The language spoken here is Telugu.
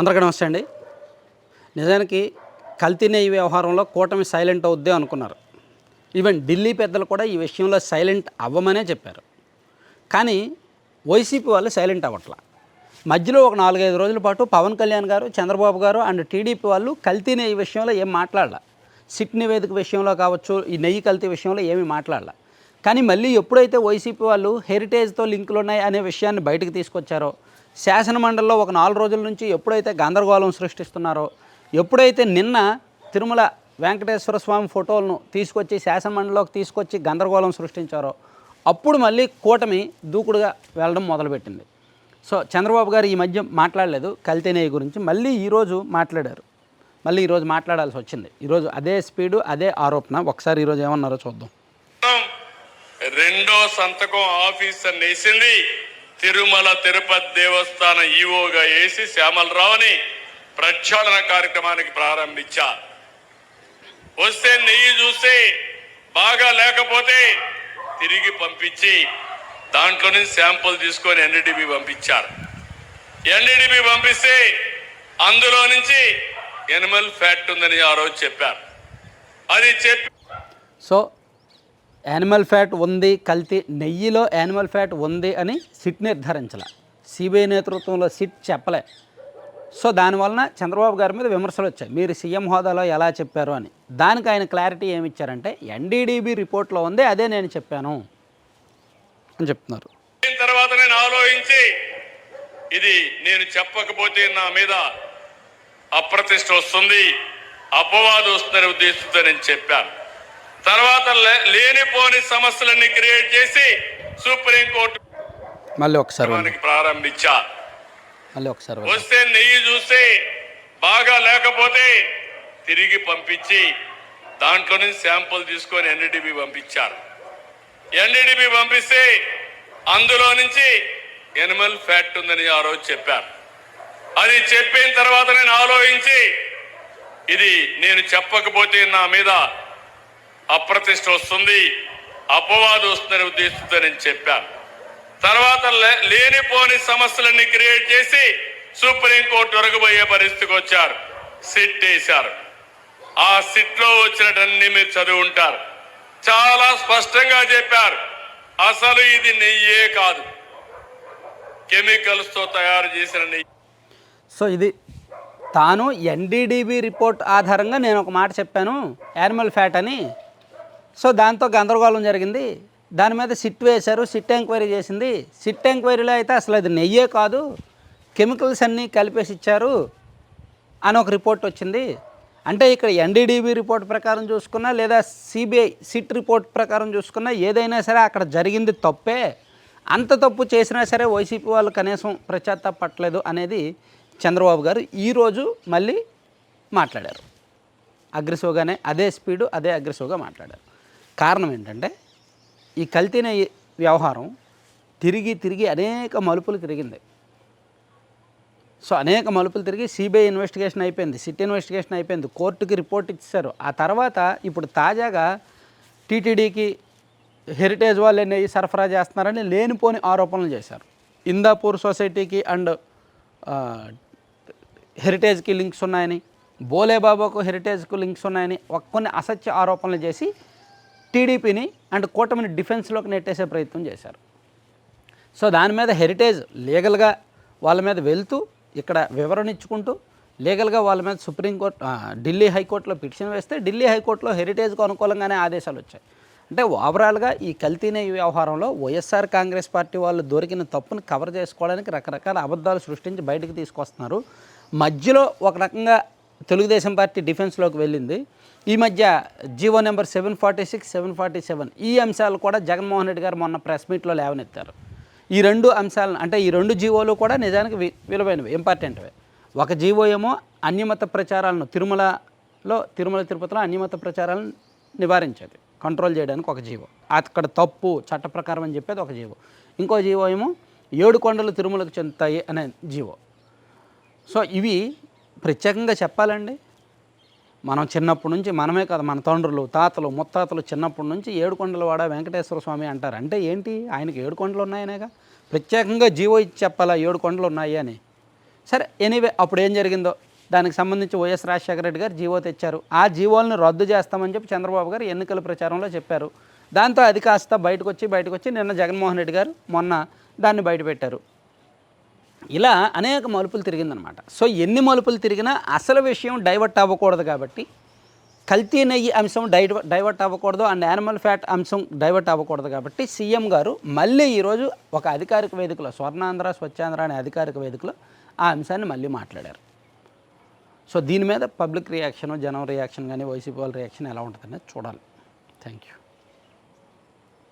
అందరికీ నమస్తే అండి. నిజానికి కల్తీ నెయ్యి వ్యవహారంలో కూటమి సైలెంట్ అవుద్దే అనుకున్నారు. ఈవెన్ ఢిల్లీ పెద్దలు కూడా ఈ విషయంలో సైలెంట్ అవ్వమనే చెప్పారు. కానీ వైసీపీ వాళ్ళు సైలెంట్ అవ్వట్లా. మధ్యలో ఒక నాలుగైదు రోజుల పాటు పవన్ కళ్యాణ్ గారు చంద్రబాబు గారు అండ్ టీడీపీ వాళ్ళు కల్తీ నెయ్యి విషయంలో ఏం మాట్లాడాల. సిట్ నివేదిక విషయంలో కావచ్చు ఈ నెయ్యి కల్తీ విషయంలో ఏమీ మాట్లాడాల. కానీ మళ్ళీ ఎప్పుడైతే వైసీపీ వాళ్ళు హెరిటేజ్తో లింకులు ఉన్నాయి అనే విషయాన్ని బయటకు తీసుకొచ్చారో శాసనమండలిలో ఒక నాలుగు రోజుల నుంచి ఎప్పుడైతే గందరగోళం సృష్టిస్తున్నారో ఎప్పుడైతే నిన్న తిరుమల వెంకటేశ్వర స్వామి ఫోటోలను తీసుకొచ్చి శాసనమండలిలోకి తీసుకొచ్చి గందరగోళం సృష్టించారో అప్పుడు మళ్ళీ కూటమి దూకుడుగా వెళ్ళడం మొదలుపెట్టింది. సో చంద్రబాబు గారు ఈ మధ్య మాట్లాడలేదు కల్తీనేయ గురించి మళ్ళీ ఈరోజు మాట్లాడారు. మళ్ళీ ఈరోజు మాట్లాడాల్సి వచ్చింది. ఈరోజు అదే స్పీడు అదే ఆరోపణ. ఒకసారి ఈరోజు ఏమన్నారో చూద్దాం. రెండో సంతకం ఆఫీసర్ వేసింది తిరుమల తిరుపతి దేవస్థానం ఈవోగా వేసి శ్యామలరావుని ప్రక్షాళన కార్యక్రమానికి ప్రారంభించా. వస్తే నెయ్యి చూస్తే బాగా లేకపోతే తిరిగి పంపించి దాంట్లో నుంచి శాంపుల్ తీసుకొని ఎన్డీడీబీ పంపించారు. ఎన్డీడీబీ పంపిస్తే అందులో నుంచి ఎనిమల్ ఫ్యాట్ ఉందని ఆ రోజు చెప్పారు. అది చెప్పి సో యానిమల్ ఫ్యాట్ ఉంది కల్తీ నెయ్యిలో యానిమల్ ఫ్యాట్ ఉంది అని సిట్ నిర్ధారించాల. సిబిఐ నేతృత్వంలో సిట్ చెప్పలే. సో దానివలన చంద్రబాబు గారి మీద విమర్శలు వచ్చాయి. మీరు సీఎం హోదాలో ఎలా చెప్పారు అని. దానికి ఆయన క్లారిటీ ఏమి ఇచ్చారంటే ఎన్డీడీబీ రిపోర్ట్లో ఉంది అదే నేను చెప్పాను అని చెప్తున్నారు. తర్వాత నేను ఆలోచించి ఇది నేను చెప్పకపోతే నా మీద అప్రతిష్ట వస్తుంది అపవాదు వస్తుందనే ఉద్దేశంతో నేను చెప్పాను. తర్వాత లేనిపోని సమస్యలన్నీ క్రియేట్ చేసి సుప్రీంకోర్టు మళ్ళీ ఒకసారి ప్రారంభించా. మళ్ళీ ఒకసారి. వస్తే నెయ్యి చూస్తే బాగా లేకపోతే తిరిగి పంపించి దాంట్లో నుంచి శాంపుల్ తీసుకొని ఎన్డీడీబీ పంపించారు. ఎన్డీడీబీ పంపిస్తే అందులో నుంచి ఎనిమల్ ఫ్యాట్ ఉందని ఆ రోజు చెప్పారు. అది చెప్పిన తర్వాత నేను ఆలోచించి ఇది నేను చెప్పకపోతే నా మీద అప్రతిష్ట వస్తుంది అపవాదు వస్తుందనే ఉద్దేశంతో నేను చెప్పాను. తర్వాత లే- లేనిపోని సమస్యలన్నీ క్రియేట్ చేసి సుప్రీంకోర్టు ఒరగబోయే పరిస్థితికి వచ్చారు. సిట్ వేశారు. ఆ సిట్లో వచ్చినటన్ని మీరు చదివి ఉంటారు. చాలా స్పష్టంగా చెప్పారు. అసలు ఇది నెయ్యే కాదు. కెమికల్స్తో తయారు చేసిన నెయ్యి. సో ఇది తాను ఎన్డీడీబీ రిపోర్ట్ ఆధారంగా నేను ఒక మాట చెప్పాను. యానిమల్ ఫ్యాట్ అని. సో దాంతో గందరగోళం జరిగింది. దాని మీద సిట్ వేశారు సిట్ ఎంక్వైరీ చేసింది. సిట్ ఎంక్వైరీలో అయితే అసలు అది నెయ్యే కాదు కెమికల్స్ అన్నీ కలిపేసి ఇచ్చారు అని ఒక రిపోర్ట్ వచ్చింది. అంటే ఇక్కడ ఎన్డీడీబీ రిపోర్ట్ ప్రకారం చూసుకున్నా లేదా సిబిఐ సిట్ రిపోర్ట్ ప్రకారం చూసుకున్నా ఏదైనా సరే అక్కడ జరిగింది తప్పే. అంత తప్పు చేసినా సరే వైసీపీ వాళ్ళు కనీసం పట్టలేదు అనేది చంద్రబాబు గారు ఈరోజు మళ్ళీ మాట్లాడారు. అగ్రెసివ్గానే అదే స్పీడు అదే అగ్రెసివ్గా మాట్లాడారు. కారణం ఏంటంటే ఈ కల్తీన వ్యవహారం తిరిగి తిరిగి అనేక మలుపులు తిరిగింది. సో అనేక మలుపులు తిరిగి సిబిఐ ఇన్వెస్టిగేషన్ అయిపోయింది సిటీ ఇన్వెస్టిగేషన్ అయిపోయింది కోర్టుకి రిపోర్ట్ ఇచ్చారు. ఆ తర్వాత ఇప్పుడు తాజాగా టీటీడీకి హెరిటేజ్ వాళ్ళు నెయ్యి సరఫరా చేస్తున్నారని లేనిపోని ఆరోపణలు చేశారు. ఇందాపూర్ సొసైటీకి అండ్ హెరిటేజ్కి లింక్స్ ఉన్నాయని బోలేబాబాకు హెరిటేజ్కు లింక్స్ ఉన్నాయని ఒక్క కొన్ని అసత్య ఆరోపణలు చేసి టీడీపీని అండ్ కూటమిని డిఫెన్స్లోకి నెట్టేసే ప్రయత్నం చేశారు. సో దాని మీద హెరిటేజ్ లీగల్గా వాళ్ళ మీద వెళ్తూ ఇక్కడ వివరణ ఇచ్చుకుంటూ లీగల్గా వాళ్ళ మీద సుప్రీంకోర్టు ఢిల్లీ హైకోర్టులో పిటిషన్ వేస్తే ఢిల్లీ హైకోర్టులో హెరిటేజ్కు అనుకూలంగానే ఆదేశాలు వచ్చాయి. అంటే ఓవరాల్గా ఈ కల్తీనే వ్యవహారంలో వైఎస్ఆర్ కాంగ్రెస్ పార్టీ వాళ్ళు దొరికిన తప్పుని కవర్ చేసుకోవడానికి రకరకాల అబద్ధాలు సృష్టించి బయటకు తీసుకొస్తున్నారు. మధ్యలో ఒక రకంగా తెలుగుదేశం పార్టీ డిఫెన్స్లోకి వెళ్ళింది. ఈ మధ్య GO number seven forty six seven forty seven ఈ అంశాలు కూడా జగన్మోహన్ రెడ్డి గారు మొన్న ప్రెస్ మీట్లో లేవనెత్తారు. ఈ రెండు అంశాలను అంటే ఈ రెండు జీవోలు కూడా నిజానికి వి- విలువైనవి ఇంపార్టెంట్వే. ఒక జీవో ఏమో అన్యమత ప్రచారాలను తిరుమలలో తిరుమల తిరుపతిలో అన్యమత ప్రచారాలను నివారించేది కంట్రోల్ చేయడానికి ఒక జీవో. అక్కడ తప్పు చట్ట ప్రకారం అని చెప్పేది ఒక జీవో. ఇంకో జీవో ఏమో ఏడు కొండలు తిరుమలకు చెందుతాయి అనే జీవో. సో ఇవి ప్రత్యేకంగా చెప్పాలండి. మనం చిన్నప్పటి నుంచి మనమే కదా మన తండ్రులు తాతలు ముత్తాతలు చిన్నప్పటి నుంచి ఏడుకొండలవాడ వెంకటేశ్వర స్వామి అంటారు. అంటే ఏంటి? ఆయనకి ఏడు కొండలు ఉన్నాయనేగా ప్రత్యేకంగా జీవో ఇచ్చి చెప్పాలా ఏడు కొండలు ఉన్నాయి అని? సరే ఎనీవే అప్పుడు ఏం జరిగిందో? దానికి సంబంధించి వైఎస్ రాజశేఖర రెడ్డి గారు జీవో తెచ్చారు. ఆ జీవోలను రద్దు చేస్తామని చెప్పి చంద్రబాబు గారు ఎన్నికల ప్రచారంలో చెప్పారు. దాంతో అది కాస్త బయటకు వచ్చి బయటకు వచ్చి నిన్న జగన్మోహన్ రెడ్డి గారు మొన్న దాన్ని బయటపెట్టారు. ఇలా అనేక మలుపులు తిరిగిందనమాట. సో ఎన్ని మలుపులు తిరిగినా అసలు విషయం డైవర్ట్ అవ్వకూడదు కాబట్టి కల్తీ నెయ్యి అంశం డైవ డైవర్ట్ అవ్వకూడదు అండ్ యానిమల్ ఫ్యాట్ అంశం డైవర్ట్ అవ్వకూడదు కాబట్టి సీఎం గారు మళ్ళీ ఈరోజు ఒక అధికారిక వేదికలో స్వర్ణాంధ్ర స్వచ్ఛాంధ్ర అనే అధికారిక వేదికలో ఆ అంశాన్ని మళ్ళీ మాట్లాడారు. సో దీని మీద పబ్లిక్ రియాక్షన్ జనం రియాక్షన్ కానీ వైసీపీ వాళ్ళ రియాక్షన్ ఎలా ఉంటుందనేది చూడాలి. Thank you